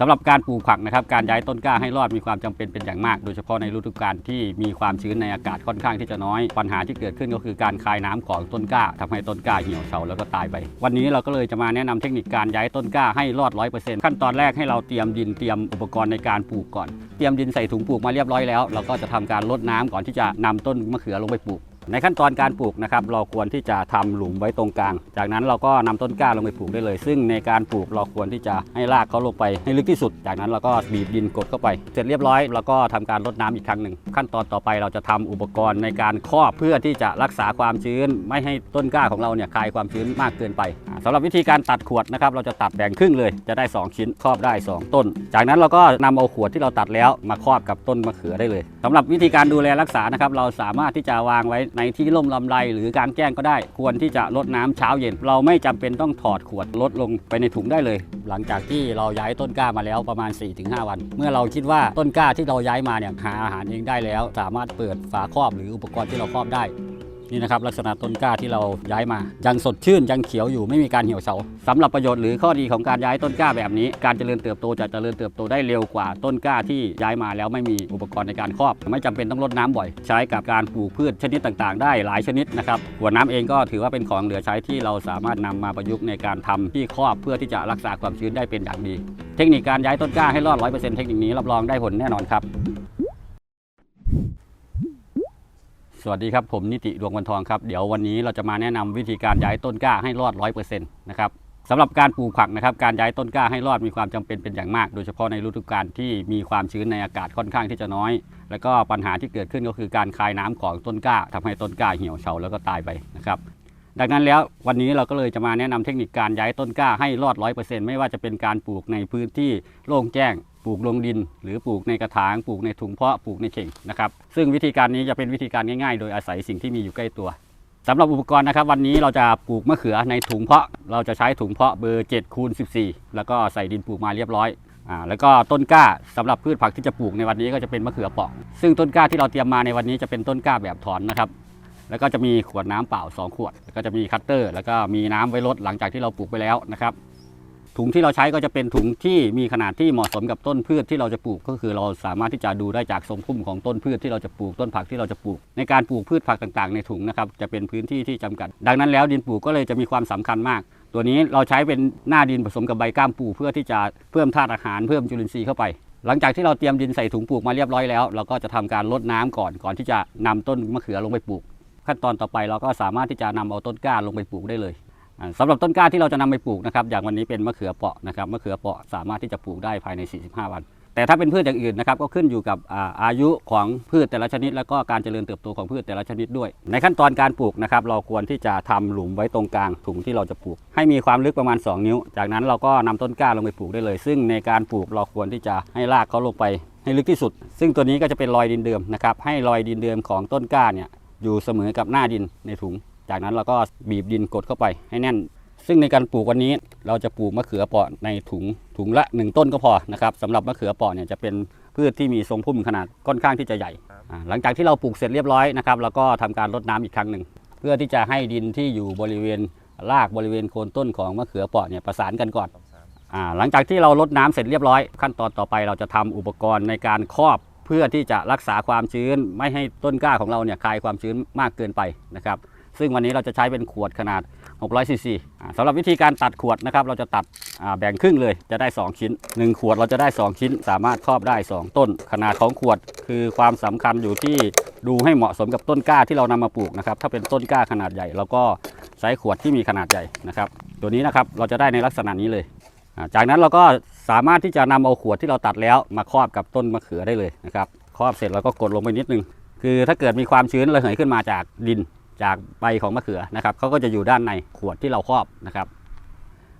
สำหรับการปลูกผักนะครับการย้ายต้นกล้าให้รอดมีความจำเป็นเป็นอย่างมาก โดยเฉพาะในฤดูกาลที่มีความชื้นในอากาศค่อนข้างที่จะน้อย ปัญหาที่เกิดขึ้นก็คือการคายน้ำของต้นกล้าทำให้ต้นกล้าเหี่ยวเฉาแล้วก็ตายไป วันนี้เราก็เลยจะมาแนะนำเทคนิคการย้ายต้นกล้าให้รอด100%ขั้นตอนแรกให้เราเตรียมดินเตรียมอุปกรณ์ในการปลูกก่อน เตรียมดินใส่ถุงปลูกมาเรียบร้อยแล้ว เราก็จะทำการรดน้ำก่อนที่จะนำต้นมะเขือลงไปปลูก ในขั้นตอนการปลูกนะครับเราควรที่จะทำหลุมไว้ตรงกลาง จากนั้นเราก็นำต้นกล้าลงไปปลูกได้เลย ซึ่งในการปลูกเราควรที่จะให้รากเขาลงไปให้ลึกที่สุด จากนั้นเราก็บีบดินกดเข้าไป เสร็จเรียบร้อยเราก็ทำการรดน้ำอีกครั้งหนึ่งขั้นตอนต่อไปเราจะทำอุปกรณ์ในการครอบเพื่อที่จะรักษาความชื้น ไม่ให้ต้นกล้าของเราเนี่ยคายความชื้นมากเกินไป สำหรับวิธีการตัดขวดนะครับเราจะตัดแบ่งครึ่งเลยจะได้ 2 ชิ้นครอบได้ 2 ต้น จากนั้นเราก็นำเอาขวดที่เราตัดแล้วมาครอบกับต้นมะเขือได้เลยสำหรับวิธีการดูแลรักษานะครับเราสามารถที่จะวางไว้ในที่ร่มลำไรหรือกลางแจ้งก็ได้ ควรที่จะลดน้ำเช้าเย็น เราไม่จำเป็นต้องถอดขวดลดลงไปในถุงได้เลย หลังจากที่เราย้ายต้นกล้ามาแล้วประมาณ 4-5 วัน เมื่อเราคิดว่าต้นกล้าที่เราย้ายมาเนี่ยหาอาหารเองได้แล้ว สามารถเปิดฝาครอบหรืออุปกรณ์ที่เราครอบได้ นี่นะครับลักษณะต้นกล้าที่เราย้ายมา ยังสดชื่นยังเขียวอยู่ไม่มีการเหี่ยวเฉาสำหรับประโยชน์หรือข้อดีของการย้ายต้นกล้าแบบนี้ การเจริญเติบโตจะเจริญเติบโตได้เร็วกว่าต้นกล้าที่ย้ายมาแล้วไม่มีอุปกรณ์ในการครอบ ไม่จำเป็นต้องรดน้ำบ่อย ใช้กับการปลูกพืชชนิดต่างๆ ได้หลายชนิดนะครับหัวน้ำเองก็ถือว่าเป็นของเหลือใช้ที่เราสามารถนำมาประยุกต์ในการทำที่ครอบเพื่อที่จะรักษาความชื้นได้เป็นอย่างดี เทคนิคการย้ายต้นกล้าให้รอด100%เทคนิคนี้รับรองได้ผลแน่นอนครับ สวัสดีครับ ผมนิติดวงวันทองครับ เดี๋ยววันนี้เราจะมาแนะนำวิธีการย้ายต้นกล้าให้รอดร้อยเปอร์เซ็นต์นะครับสำหรับการปลูกผักนะครับการย้ายต้นกล้าให้รอดมีความจำเป็นเป็นอย่างมาก โดยเฉพาะในฤดูกาลที่มีความชื้นในอากาศค่อนข้างที่จะน้อย แล้วก็ปัญหาที่เกิดขึ้นก็คือการคายน้ำของต้นกล้าทำให้ต้นกล้าเหี่ยวเฉาแล้วก็ตายไปนะครับ ดังนั้นแล้ววันนี้เราก็เลยจะมาแนะนำเทคนิคการย้ายต้นกล้าให้รอด100%ไม่ว่าจะเป็นการปลูกในพื้นที่โล่งแจ้ง ปลูกลงดิน หรือปลูกในกระถางปลูกในถุงเพาะปลูกในเข่งนะครับซึ่งวิธีการนี้จะเป็นวิธีการง่ายๆ โดยอาศัยสิ่งที่มีอยู่ใกล้ตัวสำหรับอุปกรณ์นะครับวันนี้เราจะปลูกมะเขือในถุงเพาะ เราจะใช้ถุงเพาะเบอร์7คูณ14 แล้วก็ใส่ดินปลูกมาเรียบร้อยอ่าแล้วก็ต้นกล้าสำหรับพืชผักที่จะปลูกในวันนี้ก็จะเป็นมะเขือเปาะ ซึ่งต้นกล้าที่เราเตรียมมาในวันนี้จะเป็นต้นกล้าแบบถอนนะครับ แล้วก็จะมีขวดน้ำเปล่า 2 ขวด แล้วก็จะมีคัตเตอร์ แล้วก็มีน้ำไว้ลดหลังจากที่เราปลูกไปแล้วนะครับ ถุงที่เราใช้ก็จะเป็นถุงที่มีขนาดที่เหมาะสมกับต้นพืชที่เราจะปลูก ก็คือเราสามารถที่จะดูได้จากทรงพุ่มของต้นพืชที่เราจะปลูกต้นผักที่เราจะปลูก ในการปลูกพืชผักต่างๆ ในถุงนะครับจะเป็นพื้นที่ที่จำกัด ดังนั้นแล้วดินปลูกก็เลยจะมีความสำคัญมาก ตัวนี้เราใช้เป็นหน้าดินผสมกับใบก้ามปูเพื่อที่จะเพิ่มธาตุอาหารเพิ่มจุลินทรีย์เข้าไปหลังจากที่เราเตรียมดินใส่ถุงปลูกมาเรียบร้อยแล้ว เราก็จะทำการรดน้ำก่อนก่อนที่จะนำต้นมะเขือลงไปปลูก ขั้นตอนต่อไปเราก็สามารถที่จะนำเอาต้นกล้าลงไปปลูกได้เลยอ่าสำหรับต้นกล้าที่เราจะนำไปปลูกนะครับอย่างวันนี้เป็นมะเขือเปราะนะครับมะเขือเปราะสามารถที่จะปลูกได้ภายใน 45 วัน แต่ถ้าเป็นพืชอย่างอื่นนะครับก็ขึ้นอยู่กับอาอายุของพืชแต่ละชนิด แล้วก็การเจริญเติบโตของพืชแต่ละชนิดด้วย ในขั้นตอนการปลูกนะครับเราควรที่จะทำหลุมไว้ตรงกลางถุงที่เราจะปลูก ให้มีความลึกประมาณ 2 นิ้ว จากนั้นเราก็นำต้นกล้าลงไปปลูกได้เลย ซึ่งในการปลูกเราควรที่จะให้รากเขาลงไปให้ลึกที่สุด ซึ่งตัวนี้ก็จะเป็นรอยดินเดิมนะครับให้รอยดินเดิมของต้นกล้าเนี่ย อยู่เสมอกับหน้าดินในถุง จากนั้นเราก็บีบดินกดเข้าไปให้แน่น ซึ่งในการปลูกวันนี้เราจะปลูกมะเขือเปราะในถุงถุงละ 1 ต้นก็พอนะครับสำหรับมะเขือเปราะเนี่ยจะเป็นพืชที่มีทรงพุ่มขนาดค่อนข้างที่จะใหญ่ หลังจากที่เราปลูกเสร็จเรียบร้อยนะครับเราก็ทำการรดน้ำอีกครั้งหนึ่งเพื่อที่จะให้ดินที่อยู่บริเวณรากบริเวณโคนต้นของมะเขือเปราะเนี่ยประสานกันก่อนหลังจากที่เราลดน้ำเสร็จเรียบร้อย ขั้นตอนต่อไปเราจะทำอุปกรณ์ในการครอบ เพื่อที่จะรักษาความชื้นไม่ให้ต้นกล้าของเราเนี่ยคายความชื้นมากเกินไปนะครับ ซึ่งวันนี้เราจะใช้เป็นขวดขนาด 600ซีซีสำหรับวิธีการตัดขวดนะครับ เราจะตัดแบ่งครึ่งเลยจะได้ 2 ชิ้น 1 ขวดเราจะได้ 2 ชิ้น สามารถครอบได้ 2 ต้น ขนาดของขวดคือความสำคัญอยู่ที่ดูให้เหมาะสมกับต้นกล้าที่เรานำมาปลูกนะครับถ้าเป็นต้นกล้าขนาดใหญ่เราก็ใช้ขวดที่มีขนาดใหญ่นะครับ ตัวนี้นะครับเราจะได้ในลักษณะนี้เลย จากนั้นเราก็สามารถที่จะนำเอาขวดที่เราตัดแล้วมาครอบกับต้นมะเขือได้เลยนะครับครอบเสร็จเราก็กดลงไปนิดนึง คือถ้าเกิดมีความชื้นระเหยขึ้นมาจากดินจากใบของมะเขือนะครับเขาก็จะอยู่ด้านในขวดที่เราครอบนะครับ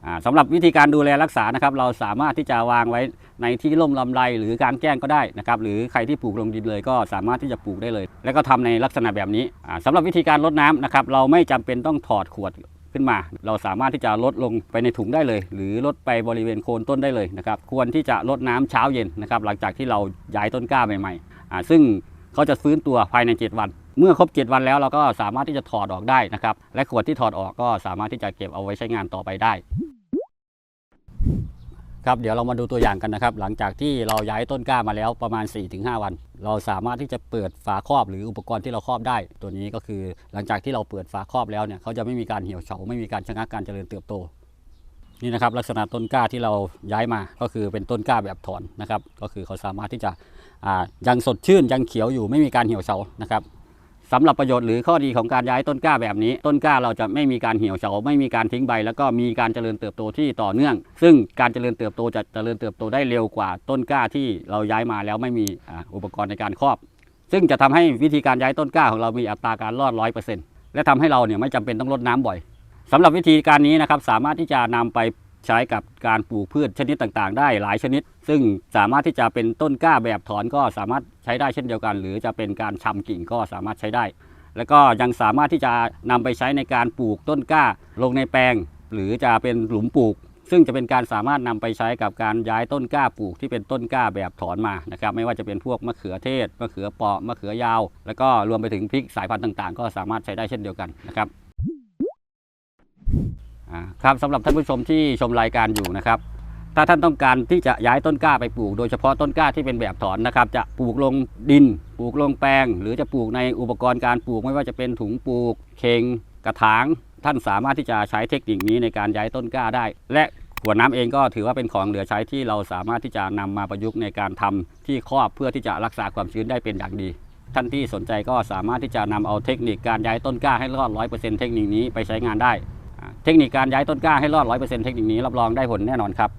อ่าสำหรับวิธีการดูแลรักษานะครับ เราสามารถที่จะวางไว้ในที่ร่มลำไรหรือกลางแจ้งก็ได้นะครับ หรือใครที่ปลูกลงดินเลยก็สามารถที่จะปลูกได้เลย แล้วก็ทำในลักษณะแบบนี้อ่าสำหรับวิธีการรดน้ำนะครับ เราไม่จำเป็นต้องถอดขวด ขึ้นมา เราสามารถที่จะลดลงไปในถุงได้เลย หรือลดไปบริเวณโคนต้นได้เลยนะครับควรที่จะลดน้ำเช้าเย็นนะครับหลังจากที่เราย้ายต้นกล้าใหม่ๆซึ่งเขาจะฟื้นตัวภายใน 7 วัน เมื่อครบ 7 วันแล้วเราก็สามารถที่จะถอดออกได้นะครับและขวดที่ถอดออกก็สามารถที่จะเก็บเอาไว้ใช้งานต่อไปได้ ครับเดี๋ยวเรามาดูตัวอย่างกันนะครับ หลังจากที่เราย้ายต้นกล้ามาแล้วประมาณ 4-5 วัน เราสามารถที่จะเปิดฝาครอบหรืออุปกรณ์ที่เราครอบได้ ตัวนี้ก็คือหลังจากที่เราเปิดฝาครอบแล้วเนี่ยเขาจะไม่มีการเหี่ยวเฉาไม่มีการชะงักการเจริญเติบโตนี่นะครับลักษณะต้นกล้าที่เราย้ายมาก็คือเป็นต้นกล้าแบบถอนนะครับ ก็คือเขาสามารถที่จะยังสดชื่นยังเขียวอยู่ไม่มีการเหี่ยวเฉานะครับ สำหรับประโยชน์หรือข้อดีของการย้ายต้นกล้าแบบนี้ ต้นกล้าเราจะไม่มีการเหี่ยวเฉาไม่มีการทิ้งใบ แล้วก็มีการเจริญเติบโตที่ต่อเนื่อง ซึ่งการเจริญเติบโตจะเจริญเติบโตได้เร็วกว่าต้นกล้าที่เราย้ายมาแล้วไม่มีอุปกรณ์ในการครอบ ซึ่งจะทำให้วิธีการย้ายต้นกล้าของเรามีอัตราการรอดร้อยเปอร์เซ็นต์และทำให้เราเนี่ยไม่จำเป็นต้องรดน้ำบ่อยสำหรับวิธีการนี้นะครับสามารถที่จะนำไป ใช้กับการปลูกพืชชนิดต่างๆ ได้หลายชนิด ซึ่งสามารถที่จะเป็นต้นกล้าแบบถอนก็สามารถใช้ได้เช่นเดียวกัน หรือจะเป็นการชำกิ่งก็สามารถใช้ได้ แล้วก็ยังสามารถที่จะนำไปใช้ในการปลูกต้นกล้าลงในแปลง หรือจะเป็นหลุมปลูก ซึ่งจะเป็นการสามารถนำไปใช้กับการย้ายต้นกล้าปลูกที่เป็นต้นกล้าแบบถอนมานะครับไม่ว่าจะเป็นพวกมะเขือเทศมะเขือเปาะมะเขือยาว แล้วก็รวมไปถึงพริกสายพันธุ์ต่างๆ ก็สามารถใช้ได้เช่นเดียวกันนะครับ ครับสำหรับท่านผู้ชมที่ชมรายการอยู่นะครับ ถ้าท่านต้องการที่จะย้ายต้นกล้าไปปลูก โดยเฉพาะต้นกล้าที่เป็นแบบถอนนะครับ จะปลูกลงดิน ปลูกลงแปลง หรือจะปลูกในอุปกรณ์การปลูกไม่ว่าจะเป็นถุงปลูก เข่งกระถาง ท่านสามารถที่จะใช้เทคนิคนี้ในการย้ายต้นกล้าได้ และขวดน้ำเองก็ถือว่าเป็นของเหลือใช้ที่เราสามารถที่จะนำมาประยุกต์ในการทำที่ครอบเพื่อที่จะรักษาความชื้นได้เป็นอย่างดี ท่านที่สนใจก็สามารถที่จะนำเอาเทคนิคการย้ายต้นกล้าให้รอดร้อยเปอร์เซ็นต์เทคนิคนี้ไปใช้งานได้ เทคนิคการย้ายต้นกล้าให้รอด 100%เทคนิคนี้รับรองได้ผลแน่นอนครับ